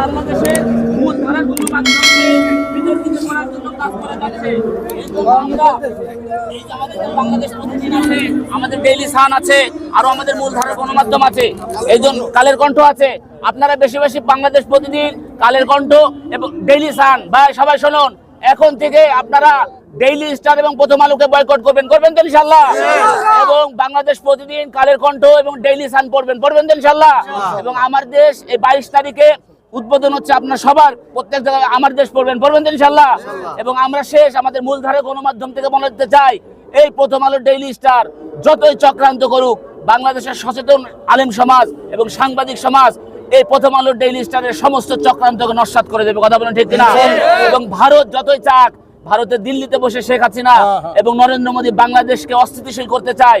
বাংলাদেশের মূল বিতর্কিত করার জন্য কাজ করে যাচ্ছে। আমরা এই যে আমাদের বাংলাদেশ প্রতিদিন আছে আমাদের ডেইলি সান আছে আরও আমাদের মূল ধারার গণমাধ্যম আছে এই জন্য কালের কণ্ঠ আছে। আপনারা বেশি বেশি বাংলাদেশ প্রতিদিন কালের কণ্ঠ এবং ডেইলি সান ভাই সবাই শুনুন এখন থেকে আপনারা ডেইলি স্টার এবং প্রথম আলোকে বয়কট করবেন। করবেন তো ইনশাল্লাহ এবং বাংলাদেশ প্রতিদিন কালের কণ্ঠ এবং ডেইলি সান পড়বেন। পড়বেন তো ইনশাল্লাহ এবং আমার দেশ এই বাইশ তারিখে উদ্বোধন হচ্ছে আপনার সবার প্রত্যেক জায়গায় আমার দেশ পড়বেন পড়বেন ইনশাল্লাহ। এবং আমরা শেষ আমাদের মূলধারে গণমাধ্যম থেকে মনে দিতে চাই এই প্রথম আলো ডেইলি স্টার যতই চক্রান্ত করুক বাংলাদেশের সচেতন আলেম সমাজ এবং সাংবাদিক সমাজ এই প্রথম আলো ডেইলি স্টারের সমস্ত চক্রান্তকে নস্বাত করে দেবে কথা বলেন ঠিক কিনা? এবং ভারত যতই চাক ভারতের দিল্লিতে বসে শেখ হাসিনা এবং নরেন্দ্র মোদী বাংলাদেশকে অস্থিতিশীল করতে চায়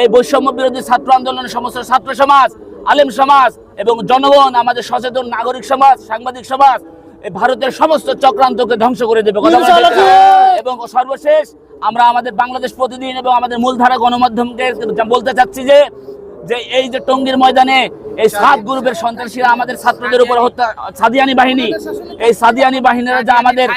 এই বৈষম্য বিরোধী ছাত্র আন্দোলনের সমস্ত ছাত্র সমাজ আলেম সমাজ এবং জনগণ আমাদের সচেতন নাগরিক সমাজ সাংবাদিক সমাজ ভারতের সমস্ত চক্রান্তকে ধ্বংস করে দেবে? এবং সর্বশেষ আমরা আমাদের বাংলাদেশ প্রতিদিন এবং আমাদের মূলধারা গণমাধ্যমকে বলতে চাচ্ছি যে যে এই যে টঙ্গীর ময়দানে এই সাত গ্রুপের সন্ত্রাসীরা আমাদের ছাত্রদের উপরে হত্যা সাদিয়ানি বাহিনী এই সাদিয়ানি বাহিনীরা যা আমাদের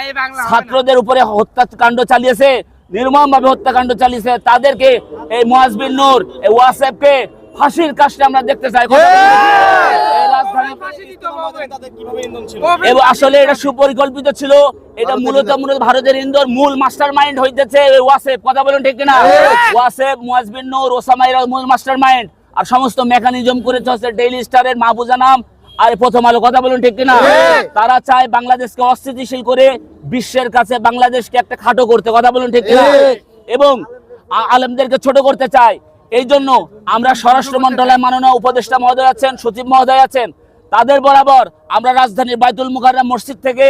ছাত্রদের উপরে হত্যাকাণ্ড চালিয়েছে নির্মম ভাবে হত্যাকাণ্ড চালিয়েছে তাদেরকে এই মোয়াজবিন নূর এই ওয়াসেফকে ফাঁসির কাজটা আমরা দেখতে চাই। কথা বলুন। এই রাজধানী এবং আসলে এটা সুপরিকল্পিত ছিল। এটা মূলত মূলত ভারতের ইন্দোর মূল মাস্টার মাইন্ড হইতেছে ওয়াসেফ। কথা বলেন ঠিক কিনা? ওয়াসেফ মুয়াজবিন নূর ওসামাইরা মূল মাস্টার মাইন্ড আর সমস্ত মেকানিজম করেছে হচ্ছে ডেইলি স্টারের মাহবুজা নাম। আর প্রথম আলো কথা বলুন ঠিক কিনা? তারা চায় বাংলাদেশকে অস্থিতিশীল করে বিশ্বের কাছে বাংলাদেশকে একটা খাটো করতে। কথা বলুন ঠিক কিনা? এবং আলেমদেরকে ছোট করতে চায়। এই জন্য আমরা স্বরাষ্ট্র মন্ত্রণালয় মাননীয় উপদেষ্টা মহোদয় আছেন সচিব মহোদয় আছেন। তাদের বরাবর আমরা রাজধানীর বাইতুল মুকাররম মসজিদ থেকে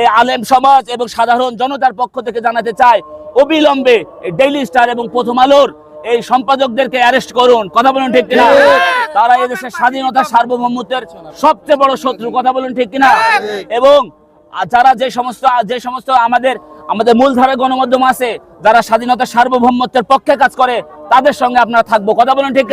এই আলেম সমাজ এবং সাধারণ জনতার পক্ষ থেকে জানাতে চাই অবিলম্বে ডেইলি স্টার এবং প্রথম আলোর এই সম্পাদকদেরকে অ্যারেস্ট করুন। কথা বলুন ঠিক কিনা? তারা এদেশের স্বাধীনতা সার্বভৌমত্বের সবচেয়ে বড় শত্রু কথা বলুন ঠিক কিনা? এবং যারা যে সমস্ত যে সমস্ত আমাদের আমাদের মূলধারা গণমাধ্যম আছে, যারা স্বাধীনতা সার্বভৌমত্বের পক্ষে কাজ করে, তাদের সঙ্গে আপনারা থাকব। কথা বলেন ঠিক